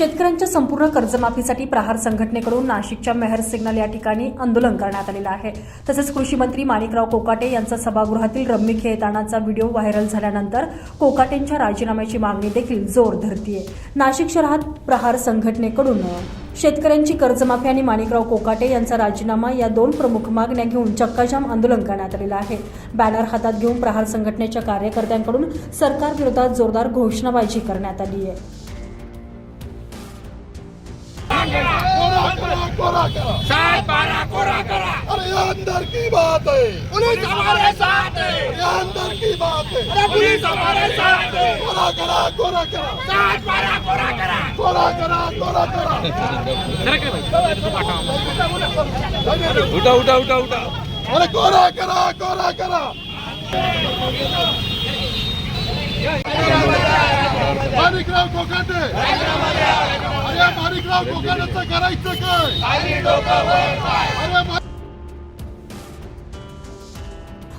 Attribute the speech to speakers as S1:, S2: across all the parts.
S1: शेतकऱ्यांच्या संपूर्ण कर्जमाफीसाठी प्रहार संघटनेकडून नाशिकच्या मेहर सिग्नल या ठिकाणी आंदोलन करण्यात आलेलं आहे. तसेच कृषी मंत्री माणिकराव कोकाटे यांचा सभागृहातील रम्मी खेळतानाचा व्हिडिओ व्हायरल झाल्यानंतर कोकाटेंच्या राजीनाम्याची मागणी देखील जोर धरतीये. नाशिक शहरात प्रहार संघटनेकडून शेतकऱ्यांची कर्जमाफी आणि माणिकराव कोकाटे यांचा राजीनामा या दोन प्रमुख मागण्या घेऊन चक्काजाम आंदोलन करण्यात आलेलं आहे. बॅनर हातात घेऊन प्रहार संघटनेच्या कार्यकर्त्यांकडून सरकारविरोधात जोरदार घोषणाबाजी करण्यात आली आहे
S2: कोरा कोरा।
S3: सात बारह कोरा करा।
S2: अरे ये अंदर की बात है।
S3: पुलिस हमारे साथ है।
S2: ये अंदर की बात है।
S3: अरे पुलिस हमारे साथ है।
S2: कोरा करा कोरा करा।
S3: सात बारह कोरा करा।
S2: कोरा करा कोरा करा।
S3: उठा उठा उठा उठा।
S2: अरे कोरा करा कोरा करा। माणिकराव कोकाटे अरे माणिकराव कोकाटेचं करायचं काय?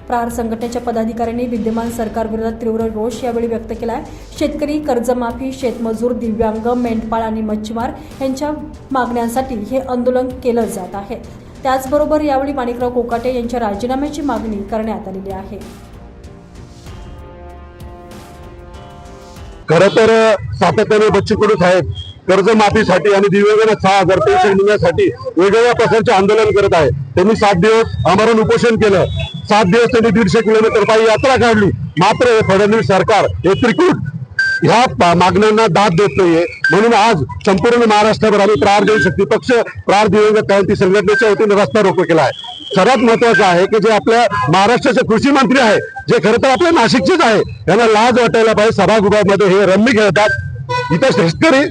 S1: प्रहार संघटनेच्या पदाधिकाऱ्यांनी विद्यमान सरकारविरोधात तीव्र रोष यावेळी व्यक्त केला आहे शेतकरी कर्जमाफी शेतमजूर दिव्यांग मेंढपाळ आणि मच्छीमार यांच्या मागण्यांसाठी हे आंदोलन केलं जात आहे. त्याचबरोबर यावेळी माणिकराव कोकाटे यांच्या राजीनाम्याची मागणी करण्यात आलेली आहे.
S4: खर तर सातत्याने बच्चू कडू साहेब कर्जमाफीसाठी आणि दिव्यांगांना सहा हजार पेन्शन मिळण्यासाठी वेगवेगळ्या प्रकारचे आंदोलन करत आहे. त्यांनी सात दिवस आमरण उपोषण केलं. सात दिवस त्यांनी दीडशे किलोमीटर पायी यात्रा काढली. मात्र हे फडणवीस सरकार हे त्रिकूट ह्या मागण्यांना दाद देत नाहीये. म्हणून आज संपूर्ण महाराष्ट्रावर आम्ही प्रार देऊ शक्ती. पक्ष प्रार दिव्यांग क्रांती संघटनेच्या वतीने रस्ता रोको केला आहे. सर्वात महत्वाचं आहे की जे आपल्या महाराष्ट्राचे कृषी मंत्री आहे जे खरं तर आपल्या नाशिकचेच आहे यांना लाज वाटायला पाहिजे. सभागृहामध्ये हे रम्मी खेळतात. इथं शेतकरी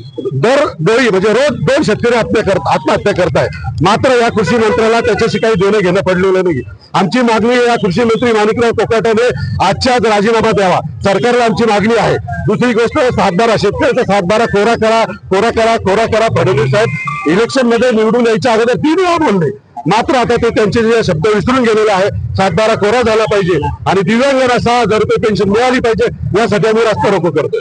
S4: दर वेळी म्हणजे रोज दोन शेतकरी हत्या करत आत्महत्या करताय. मात्र या कृषी मंत्र्याला त्याच्याशी काही देणं घेणं पडलेलं नाही आमची मागणी या कृषी मंत्री माणिकराव कोकाटाने आजच्याच राजीनामा द्यावा. सरकारला आमची मागणी आहे. दुसरी गोष्ट सातबारा शेतकऱ्याचा सातबारा कोरा करा कोरा करा कोरा करा फडणवीस साहेब इलेक्शनमध्ये निवडून यायच्या अगोदर तीन वेळा बोलले. मात्र आता ते त्यांचे जे शब्द विसरून गेलेले आहे सातबारा कोरा झाला पाहिजे आणि दिव्यांगांना सहा हजार रुपये पेन्शन मिळाली पाहिजे यासाठी आम्ही रस्ता रोको करतोय.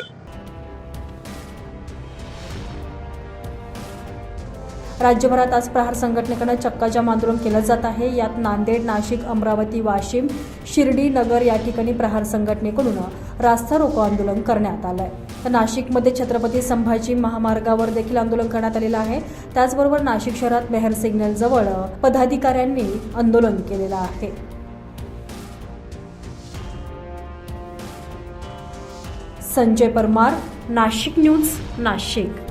S1: राज्यभरात आज प्रहार संघटनेकडे चक्काजाम आंदोलन केलं जात आहे. यात नांदेड नाशिक अमरावती वाशिम शिर्डी नगर या ठिकाणी प्रहार संघटनेकडून रास्ता रोको आंदोलन करण्यात आलं आहे तर नाशिकमध्ये छत्रपती संभाजी महामार्गावर देखील आंदोलन करण्यात आलेलं आहे. त्याचबरोबर नाशिक शहरात मेहर सिग्नलजवळ पदाधिकाऱ्यांनी आंदोलन केलेलं आहे. संजय परमार नाशिक न्यूज नाशिक.